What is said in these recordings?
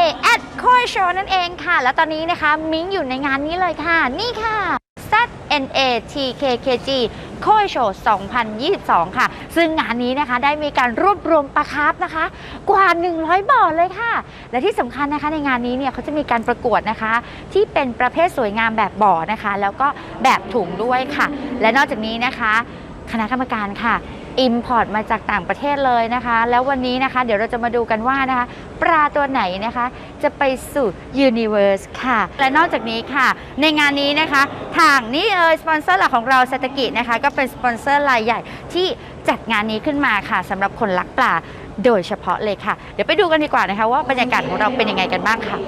One Day at Koi Show นั่นเองค่ะ แล้วตอนนี้นะคะมิ้งอยู่ในงานนี้เลยค่ะ นี่ค่ะ ZNATKKG Koi Show 2022 ค่ะ ซึ่งงานนี้นะคะได้มีการรวบรวมปลาคาร์ฟนะคะ กว่า 100 บ่อเลยค่ะ และที่สำคัญนะคะในงานนี้เนี่ยเขาจะมีการประกวดนะคะ ที่เป็นประเภทสวยงามแบบบ่อนะคะ แล้วก็แบบถุงด้วยค่ะ และนอกจากนี้นะคะ คณะกรรมการค่ะ Import มาจากต่างประเทศเลยนะคะ แล้ววันนี้นะคะ เดี๋ยวเราจะมาดูกันว่านะคะ ปลาตัวไหนนะคะ จะไปสู่ Universe ค่ะ และนอกจากนี้ค่ะ ในงานนี้นะคะ ทางนี่เลยสปอนเซอร์หลักของเราเศรษฐกิจนะคะ ก็เป็นสปอนเซอร์รายใหญ่ที่จัดงานนี้ขึ้นมาค่ะสำหรับคนรักปลาโดยเฉพาะเลยค่ะ เดี๋ยวไปดูกันดีกว่านะคะ ว่าบรรยากาศของเราเป็นยังไงกันบ้างค่ะ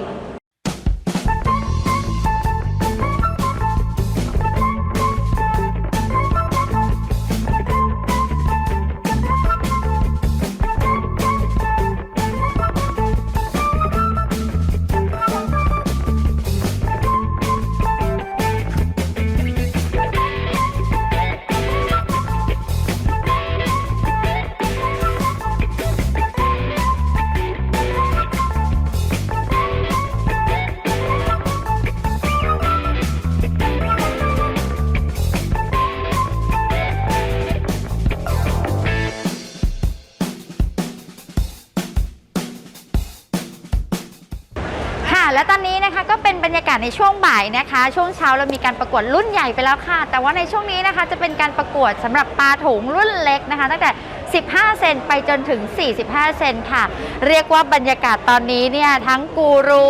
รรยากาศในช่วงบ่ายนะคะ ช่วงเช้าเรามีการประกวดรุ่นใหญ่ไปแล้วค่ะ แต่ว่าในช่วงนี้นะคะจะเป็นการประกวดสำหรับปลาถุงรุ่นเล็กนะคะ ตั้งแต่ 15 เซนไปจนถึง 45 เซนค่ะ เรียกว่าบรรยากาศตอนนี้เนี่ยทั้งกูรู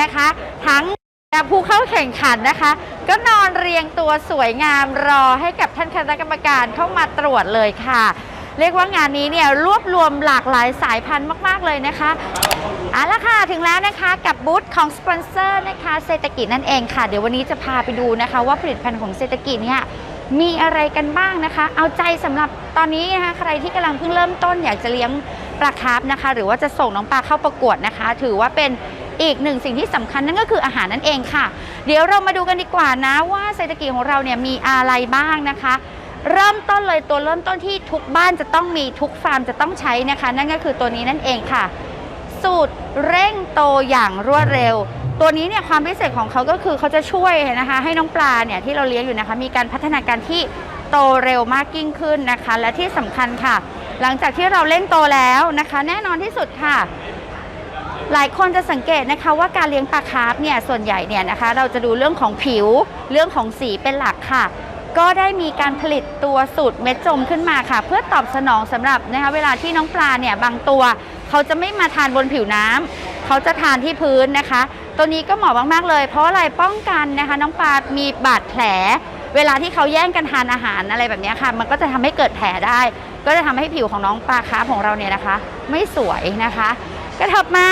นะคะ ทั้งผู้เข้าแข่งขันนะคะ ก็นอนเรียงตัวสวยงามรอให้กับท่านคณะกรรมการเข้ามาตรวจเลยค่ะ เรียกว่างานนี้เนี่ยรวบรวมหลากหลายสายพันธุ์มาก ๆ เลยนะคะเอาละค่ะถึงแล้วนะคะกับบูธของสปอนเซอร์นะคะเศรษฐกิจนั่นเองค่ะ เดี๋ยววันนี้จะพาไปดูนะคะ ว่าผลิตภัณฑ์ของเศรษฐกิจเนี่ยมีอะไรกันบ้างนะคะ เอาใจสำหรับตอนนี้นะคะใครที่กำลังเพิ่งเริ่มต้นอยากจะเลี้ยงปลาคาร์ฟนะคะ หรือว่าจะส่งน้องปลาเข้าประกวดนะคะ ถือว่าเป็นอีกหนึ่งสิ่งที่สำคัญนั่นก็คืออาหารนั่นเองค่ะ เดี๋ยวเรามาดูกันดีกว่านะว่าเศรษฐกิจของเราเนี่ยมีอะไรบ้างนะคะ เริ่มต้นเลยตัวเริ่มต้นที่ทุกบ้านจะต้องมีทุกฟาร์มจะต้องใช้นะคะ นั่นก็คือตัวนี้นั่นเองค่ะ สูตรเร่งโตอย่างรวดเร็ว ตัวนี้เนี่ยความพิเศษของเขาก็คือเขาจะช่วยนะคะ ให้น้องปลาเนี่ยที่เราเลี้ยงอยู่นะคะ มีการพัฒนาการที่โตเร็วมากยิ่งขึ้นนะคะ และที่สำคัญค่ะ หลังจากที่เราเร่งโตแล้วนะคะ แน่นอนที่สุดค่ะหลายคนจะสังเกตนะคะว่าการเลี้ยงปลาคาร์ฟเนี่ยส่วนใหญ่เนี่ยนะคะ เราจะดูเรื่องของผิวเรื่องของสีเป็นหลักค่ะ ก็ได้มีการผลิตตัวสูตรเม็ดจมขึ้นมาค่ะ เพื่อตอบสนองสำหรับนะคะเวลาที่น้องปลาเนี่ยบางตัว เขาจะไม่มาทานบนผิวน้ำเขาจะทานที่พื้นนะคะ ตัวนี้ก็เหมาะมากๆเลย เพราะอะไรป้องกันนะคะ น้องปลา มีบาดแผล เวลาที่เขาแย่งกันทานอาหารอะไรแบบนี้ค่ะ มันก็จะทำให้เกิดแผลได้ ก็จะทำให้ผิวของน้องปลาคาร์ฟของเราเนี่ยนะคะ ไม่สวยนะคะกระถิบมา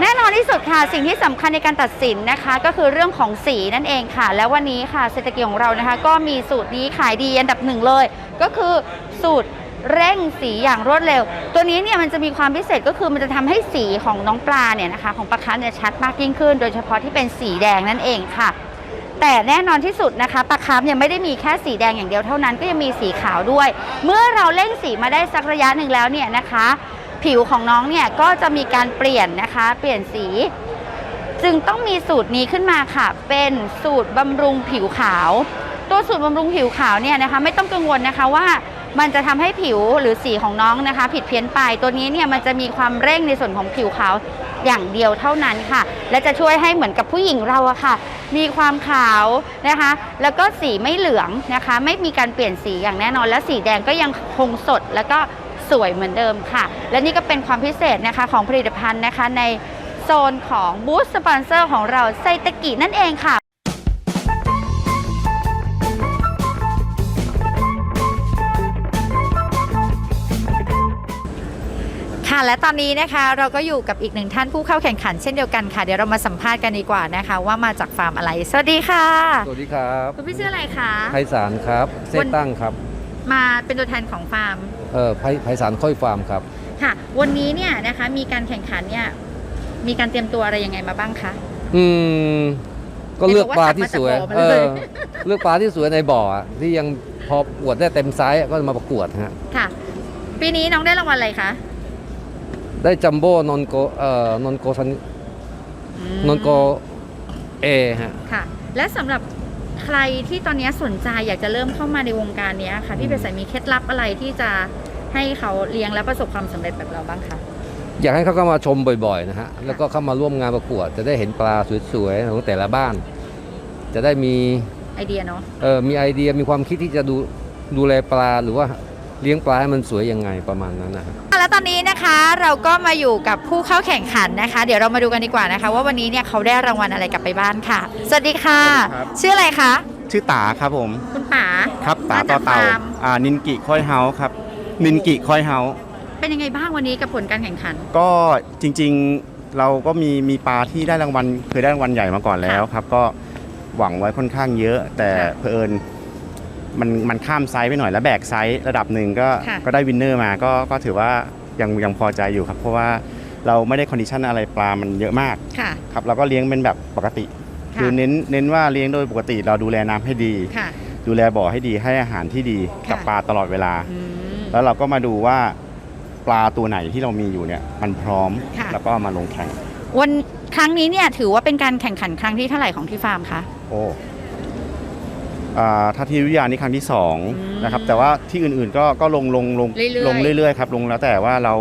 แน่นอนที่สุดค่ะสิ่งที่สำคัญในการตัดสินนะคะ ก็คือเรื่องของสีนั่นเองค่ะ แล้ววันนี้ค่ะเศรษฐกิจของเรานะคะ ก็มีสูตรนี้ขายดีอันดับหนึ่งเลย ก็คือสูตรเร่งสีอย่างรวดเร็ว ตัวนี้เนี่ยมันจะมีความพิเศษก็คือมันจะทำให้สีของน้องปลาเนี่ยนะคะ ของปลาคัสเนี่ยชัดมากยิ่งขึ้น โดยเฉพาะที่เป็นสีแดงนั่นเองค่ะ แต่แน่นอนที่สุดนะคะปลาคาร์ฟเนี่ยไม่ได้มีแค่สีแดงอย่างเดียวเท่านั้นก็ยังมีสีขาวด้วย เมื่อเราเร่งสีมาได้สักระยะหนึ่งแล้วเนี่ยนะคะ ผิวของน้องเนี่ยก็จะมีการเปลี่ยนนะคะ เปลี่ยนสี จึงต้องมีสูตรนี้ขึ้นมาค่ะ เป็นสูตรบำรุงผิวขาว ตัวสูตรบำรุงผิวขาวเนี่ยนะคะ ไม่ต้องกังวลนะคะว่ามันจะทำให้ผิวหรือสีของน้องนะคะ ผิดเพี้ยนไปตัวนี้เนี่ยมันจะมีความเร่งในส่วนของผิวขาวอย่างเดียวเท่านั้นค่ะ และจะช่วยให้เหมือนกับผู้หญิงเราอะค่ะ มีความขาวนะคะ แล้วก็สีไม่เหลืองนะคะ ไม่มีการเปลี่ยนสีอย่างแน่นอน และสีแดงก็ยังคงสดแล้วก็ สวยเหมือนเดิมค่ะ และนี่ก็เป็นความพิเศษนะคะของผลิตภัณฑ์นะคะในโซนของบูธสปอนเซอร์ของเราไซตะกินั่นเองค่ะค่ะและตอนนี้นะคะเราก็อยู่กับอีกหนึ่งท่านผู้เข้าแข่งขันเช่นเดียวกันค่ะ เดี๋ยวเรามาสัมภาษณ์กันดีกว่านะคะ ว่ามาจากฟาร์มอะไร สวัสดีค่ะ สวัสดีครับ คุณพี่ชื่ออะไรคะ ไพศาลครับ เซตั้งครับ มาเป็นตัวแทนของฟาร์มเออไพไพศาลค่อยฟาร์มครับ ค่ะ วันนี้เนี่ยนะคะมีการแข่งขันเนี่ยมีการเตรียมตัวอะไรยังไงมาบ้างคะ อืม ก็เลือกปลาที่สวยเห็นบอกว่าเอตัดมาจากบ่อมาเลยอเลือกปลาที่สวยในบ่ออะที่ยังพออวดได้เต็มไซส์ก็มาประกวดฮะ ค่ะ ปีนี้น้องได้รางวัลอะไรคะได้จัมโบ้นนโกเอ่อนนโกซันอืมนนโกเอฮะ ค่ะ และสำหรับ ใครที่ตอนนี้สนใจอยากจะเริ่มเข้ามาในวงการเนี้ยค่ะพี่เบสใสมีเคล็ดลับอะไรที่จะให้เขาเลี้ยงและประสบความสำเร็จแบบเราบ้างคะอยากให้เขาเข้ามาชมบ่อยๆนะฮะแล้วก็เข้ามาร่วมงานประกวด จะได้เห็นปลาสวยๆของแต่ละบ้าน จะได้มีไอเดียเนาะเออมีไอเดียมีความคิดที่จะดูดูแลปลาหรือว่า เลี้ยงปลาให้มันสวยยังไงประมาณนั้นนะครับ แล้วตอนนี้นะคะเราก็มาอยู่กับผู้เข้าแข่งขันนะคะ เดี๋ยวเรามาดูกันดีกว่านะคะ ว่าวันนี้เนี่ยเขาได้รางวัลอะไรกลับไปบ้านค่ะ สวัสดีค่ะ สวัสดีครับ ชื่ออะไรคะ ชื่อตาครับผม คุณป๋า ครับตามาต่จาอกเต่าฟาร์ม อ่านินกิค่อยเฮาครับ นินกิค่อยเฮาเป็นยังไงบ้างวันนี้กับผลการแข่งขัน ก็จริงๆเราก็มีมีปลาที่ได้รางวัลเคยได้รางวัลใหญ่มาก่อนแล้วครับ ก็หวังไว้ค่อนข้างเยอะ แต่ค่ะ เผอิญ มันมันข้ามไซส์ไปหน่อยแล้วแบกไซส์ระดับหนึ่งก็ค่ะ ก็ได้วินเนอร์มาก็ก็ถือว่ายังยังพอใจอยู่ครับเพราะว่าเราไม่ได้คอนดิชันอะไรปลามันเยอะมากค่ะ ครับเราก็เลี้ยงเป็นแบบปกติ ค่ะ คือเน้นเน้นว่าเลี้ยงโดยปกติเราดูแลน้ำให้ดี ค่ะ ดูแลบ่อให้ดีให้อาหารที่ดีกับค่ะ ปลาตลอดเวลา อืม แล้วเราก็มาดูว่าปลาตัวไหนที่เรามีอยู่เนี่ยมันพร้อมค่ะ แล้วก็เอามาลงแข่งวันครั้งนี้เนี่ยถือว่าเป็นการแข่งขันครั้งที่เท่าไหร่ของที่ฟาร์มคะ โอ้ อ่าถ้าที่วิทยานี่ครั้งที่สองอืมนะครับแต่ว่าที่อื่นๆก็ก็ลงลงลงเรื่อยๆ ลงเรื่อยๆครับลงแล้วแต่ว่าเรา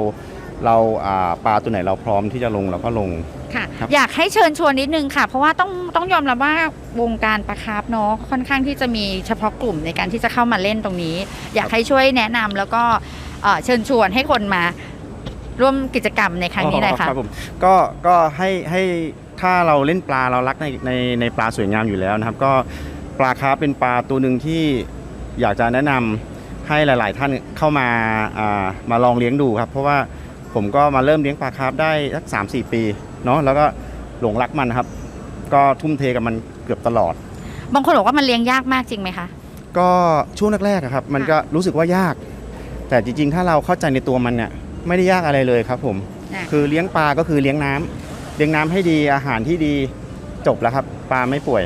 เราอ่าปลาตัวไหนเราพร้อมที่จะลงเราก็ลง ค่ะ ครับอยากให้เชิญชวนนิดนึงค่ะ เพราะว่าต้องต้องยอมรับว่าวงการปลาคาร์ฟเนาะค่อนข้างที่จะมีเฉพาะกลุ่มในการที่จะเข้ามาเล่นตรงนี้ อยากให้ช่วยแนะนำแล้วก็เอ่อเชิญชวนให้คนมาร่วมกิจกรรมในครั้งนี้หน่อยค่ะ รับผมก็ก็ให้ให้ถ้าเราเล่นปลาเรารักในในในปลาสวยงามอยู่แล้วนะครับ ก็ ปลาคาร์ฟเป็นปลาตัวหนึ่งที่อยากจะแนะนำให้หลาย ๆ ท่านเข้ามาอ่ามาลองเลี้ยงดูครับ เพราะว่าผมก็มาเริ่มเลี้ยงปลาคาร์ฟได้สักสามสี่ปีเนาะแล้วก็หลงรักมันครับ ก็ทุ่มเทกับมันเกือบตลอด บางคนบอกว่ามันเลี้ยงยากมากจริงไหมคะก็ช่วงแรกๆอะครับ มันก็รู้สึกว่ายาก แต่จริง ๆ ถ้าเราเข้าใจในตัวมันเนี่ยไม่ได้ยากอะไรเลยครับผมอะคือเลี้ยงปลาก็คือเลี้ยงน้ำเลี้ยงน้ำให้ดีอาหารที่ดีจบแล้วครับ ปลาไม่ป่วย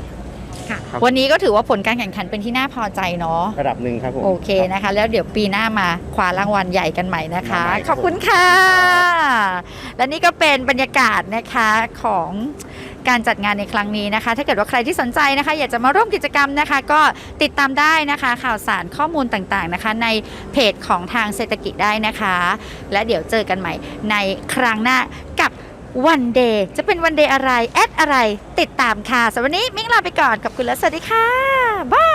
ค่ะครับวันนี้ก็ถือว่าผลการแข่งขันเป็นที่น่าพอใจเนาะระดับหนึ่งครับผม โอเคนะคะ แล้วเดี๋ยวปีหน้ามาคว้ารางวัลใหญ่กันใหม่นะคะมาใหม่ขครับอบคุณค่ะ และนี่ก็เป็นบรรยากาศนะคะของการจัดงานในครั้งนี้นะคะ ถ้าเกิดว่าใครที่สนใจนะคะ อยากจะมาร่วมกิจกรรมนะคะ ก็ติดตามได้นะคะ ข่าวสารข้อมูลต่างๆนะคะ ในเพจของทางเศรษฐกิจได้นะคะ และเดี๋ยวเจอกันใหม่ในครั้งหน้ากับ วันเดย์จะเป็นวันเดย์อะไร แอดอะไร ติดตามค่ะสำหรับวันนี้มิ้งลาไปก่อนขอบคุณและสวัสดีค่ะบาย